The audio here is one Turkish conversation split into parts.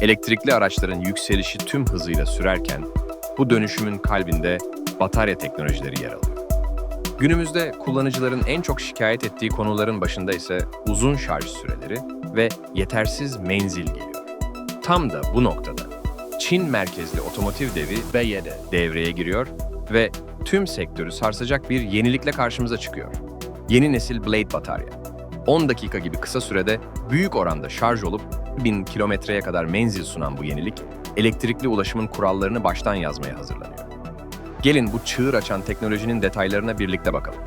Elektrikli araçların yükselişi tüm hızıyla sürerken bu dönüşümün kalbinde batarya teknolojileri yer alıyor. Günümüzde kullanıcıların en çok şikayet ettiği konuların başında ise uzun şarj süreleri ve yetersiz menzil geliyor. Tam da bu noktada Çin merkezli otomotiv devi BYD devreye giriyor ve tüm sektörü sarsacak bir yenilikle karşımıza çıkıyor. Yeni nesil Blade batarya. 10 dakika gibi kısa sürede büyük oranda şarj olup 1000 kilometreye kadar menzil sunan bu yenilik, elektrikli ulaşımın kurallarını baştan yazmaya hazırlanıyor. Gelin bu çığır açan teknolojinin detaylarına birlikte bakalım.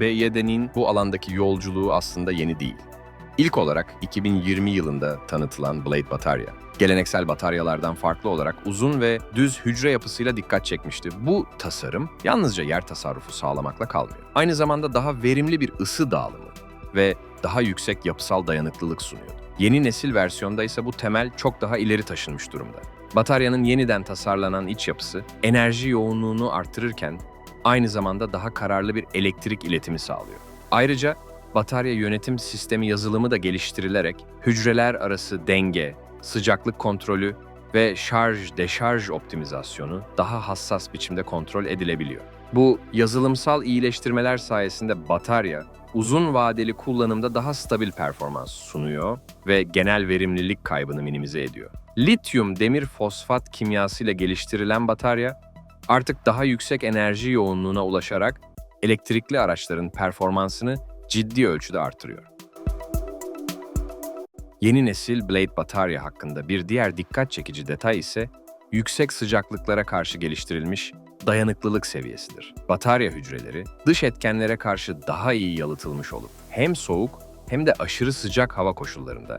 BYD'nin bu alandaki yolculuğu aslında yeni değil. İlk olarak 2020 yılında tanıtılan Blade batarya, geleneksel bataryalardan farklı olarak uzun ve düz hücre yapısıyla dikkat çekmişti. Bu tasarım yalnızca yer tasarrufu sağlamakla kalmıyor. Aynı zamanda daha verimli bir ısı dağılımı ve daha yüksek yapısal dayanıklılık sunuyordu. Yeni nesil versiyonda ise bu temel çok daha ileri taşınmış durumda. Bataryanın yeniden tasarlanan iç yapısı enerji yoğunluğunu artırırken aynı zamanda daha kararlı bir elektrik iletimi sağlıyor. Ayrıca batarya yönetim sistemi yazılımı da geliştirilerek hücreler arası denge, sıcaklık kontrolü ve şarj deşarj optimizasyonu daha hassas biçimde kontrol edilebiliyor. Bu yazılımsal iyileştirmeler sayesinde batarya uzun vadeli kullanımda daha stabil performans sunuyor ve genel verimlilik kaybını minimize ediyor. Lityum demir fosfat kimyasıyla geliştirilen batarya artık daha yüksek enerji yoğunluğuna ulaşarak elektrikli araçların performansını ciddi ölçüde artırıyor. Yeni nesil Blade batarya hakkında bir diğer dikkat çekici detay ise yüksek sıcaklıklara karşı geliştirilmiş dayanıklılık seviyesidir. Batarya hücreleri dış etkenlere karşı daha iyi yalıtılmış olup hem soğuk hem de aşırı sıcak hava koşullarında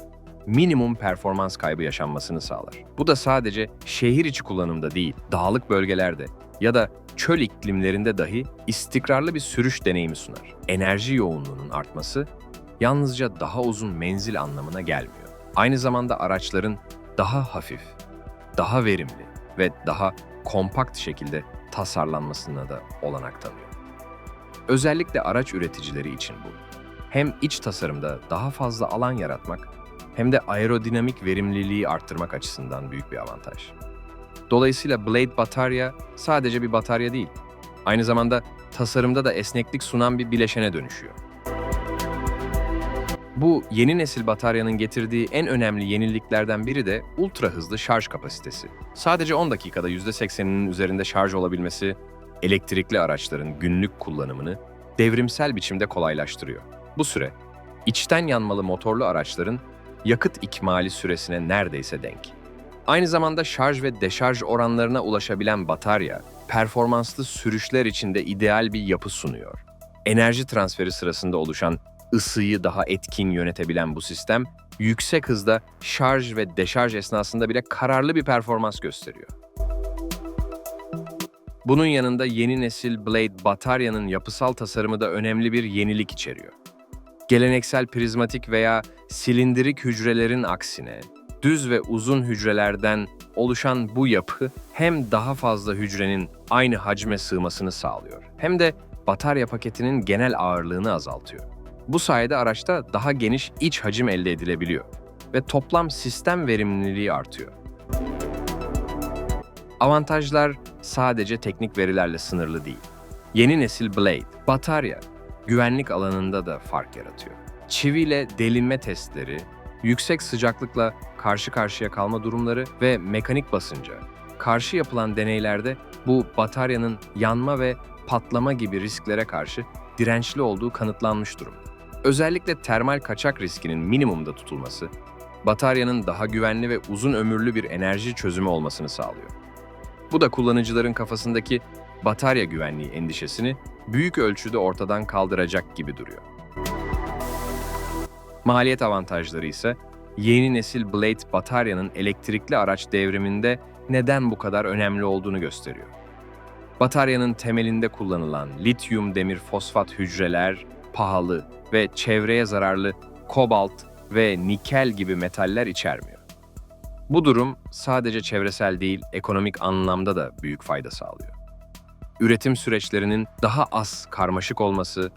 minimum performans kaybı yaşanmasını sağlar. Bu da sadece şehir içi kullanımda değil, dağlık bölgelerde ya da çöl iklimlerinde dahi istikrarlı bir sürüş deneyimi sunar. Enerji yoğunluğunun artması yalnızca daha uzun menzil anlamına gelmiyor. Aynı zamanda araçların daha hafif, daha verimli ve daha kompakt şekilde tasarlanmasına da olanak tanıyor. Özellikle araç üreticileri için bu. Hem iç tasarımda daha fazla alan yaratmak hem de aerodinamik verimliliği arttırmak açısından büyük bir avantaj. Dolayısıyla Blade batarya sadece bir batarya değil, aynı zamanda tasarımda da esneklik sunan bir bileşene dönüşüyor. Bu yeni nesil bataryanın getirdiği en önemli yeniliklerden biri de ultra hızlı şarj kapasitesi. Sadece 10 dakikada %80'inin üzerinde şarj olabilmesi, elektrikli araçların günlük kullanımını devrimsel biçimde kolaylaştırıyor. Bu süre, içten yanmalı motorlu araçların yakıt ikmali süresine neredeyse denk. Aynı zamanda şarj ve deşarj oranlarına ulaşabilen batarya, performanslı sürüşler için de ideal bir yapı sunuyor. Enerji transferi sırasında oluşan ısıyı daha etkin yönetebilen bu sistem, yüksek hızda şarj ve deşarj esnasında bile kararlı bir performans gösteriyor. Bunun yanında yeni nesil Blade bataryanın yapısal tasarımı da önemli bir yenilik içeriyor. Geleneksel prizmatik veya silindirik hücrelerin aksine düz ve uzun hücrelerden oluşan bu yapı hem daha fazla hücrenin aynı hacme sığmasını sağlıyor hem de batarya paketinin genel ağırlığını azaltıyor. Bu sayede araçta daha geniş iç hacim elde edilebiliyor ve toplam sistem verimliliği artıyor. Avantajlar sadece teknik verilerle sınırlı değil. Yeni nesil Blade, batarya, güvenlik alanında da fark yaratıyor. Çiviyle delinme testleri, yüksek sıcaklıkla karşı karşıya kalma durumları ve mekanik basınca. Karşı yapılan deneylerde bu bataryanın yanma ve patlama gibi risklere karşı dirençli olduğu kanıtlanmış durumda. Özellikle termal kaçak riskinin minimumda tutulması, bataryanın daha güvenli ve uzun ömürlü bir enerji çözümü olmasını sağlıyor. Bu da kullanıcıların kafasındaki batarya güvenliği endişesini büyük ölçüde ortadan kaldıracak gibi duruyor. Maliyet avantajları ise yeni nesil Blade bataryanın elektrikli araç devriminde neden bu kadar önemli olduğunu gösteriyor. Bataryanın temelinde kullanılan lityum demir fosfat hücreler pahalı ve çevreye zararlı kobalt ve nikel gibi metaller içermiyor. Bu durum sadece çevresel değil, ekonomik anlamda da büyük fayda sağlıyor. Üretim süreçlerinin daha az karmaşık olması,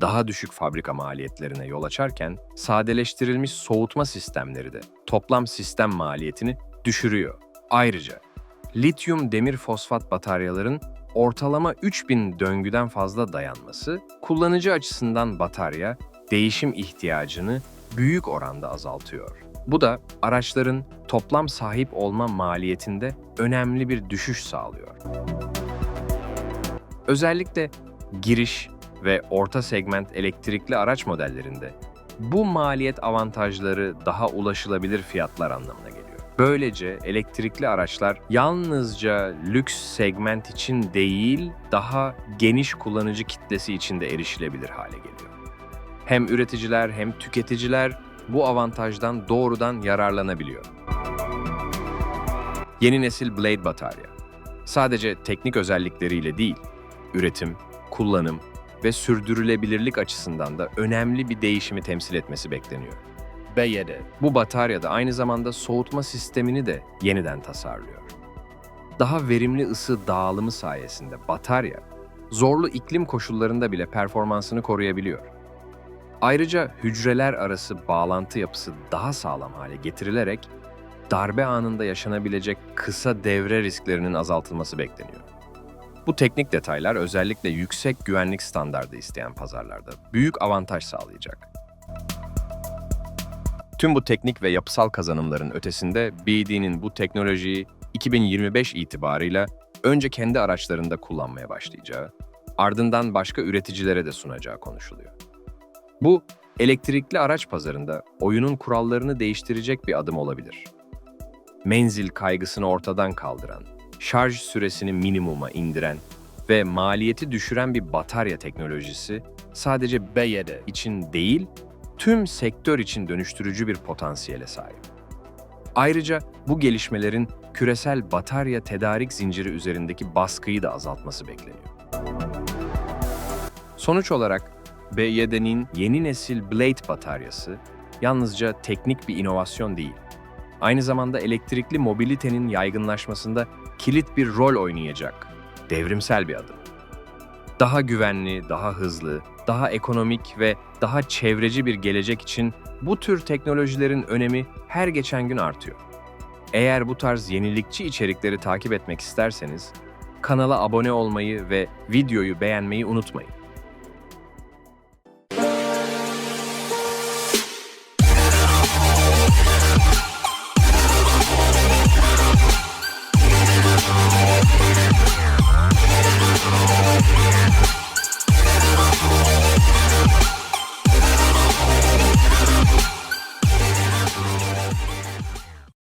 daha düşük fabrika maliyetlerine yol açarken sadeleştirilmiş soğutma sistemleri de toplam sistem maliyetini düşürüyor. Ayrıca lityum demir fosfat bataryaların ortalama 3000 döngüden fazla dayanması kullanıcı açısından batarya değişim ihtiyacını büyük oranda azaltıyor. Bu da araçların toplam sahip olma maliyetinde önemli bir düşüş sağlıyor. Özellikle giriş ve orta segment elektrikli araç modellerinde bu maliyet avantajları daha ulaşılabilir fiyatlar anlamına geliyor. Böylece elektrikli araçlar yalnızca lüks segment için değil, daha geniş kullanıcı kitlesi için de erişilebilir hale geliyor. Hem üreticiler hem tüketiciler bu avantajdan doğrudan yararlanabiliyor. Yeni nesil Blade batarya sadece teknik özellikleriyle değil, üretim, kullanım ve sürdürülebilirlik açısından da önemli bir değişimi temsil etmesi bekleniyor. B7 bu batarya da aynı zamanda soğutma sistemini de yeniden tasarlıyor. Daha verimli ısı dağılımı sayesinde batarya zorlu iklim koşullarında bile performansını koruyabiliyor. Ayrıca hücreler arası bağlantı yapısı daha sağlam hale getirilerek darbe anında yaşanabilecek kısa devre risklerinin azaltılması bekleniyor. Bu teknik detaylar özellikle yüksek güvenlik standardı isteyen pazarlarda büyük avantaj sağlayacak. Tüm bu teknik ve yapısal kazanımların ötesinde BD'nin bu teknolojiyi 2025 itibarıyla önce kendi araçlarında kullanmaya başlayacağı, ardından başka üreticilere de sunacağı konuşuluyor. Bu, elektrikli araç pazarında oyunun kurallarını değiştirecek bir adım olabilir. Menzil kaygısını ortadan kaldıran, şarj süresini minimuma indiren ve maliyeti düşüren bir batarya teknolojisi sadece BYD için değil, tüm sektör için dönüştürücü bir potansiyele sahip. Ayrıca bu gelişmelerin küresel batarya tedarik zinciri üzerindeki baskıyı da azaltması bekleniyor. Sonuç olarak BYD'nin yeni nesil Blade bataryası yalnızca teknik bir inovasyon değil, aynı zamanda elektrikli mobilitenin yaygınlaşmasında kilit bir rol oynayacak devrimsel bir adım. Daha güvenli, daha hızlı, daha ekonomik ve daha çevreci bir gelecek için bu tür teknolojilerin önemi her geçen gün artıyor. Eğer bu tarz yenilikçi içerikleri takip etmek isterseniz kanala abone olmayı ve videoyu beğenmeyi unutmayın.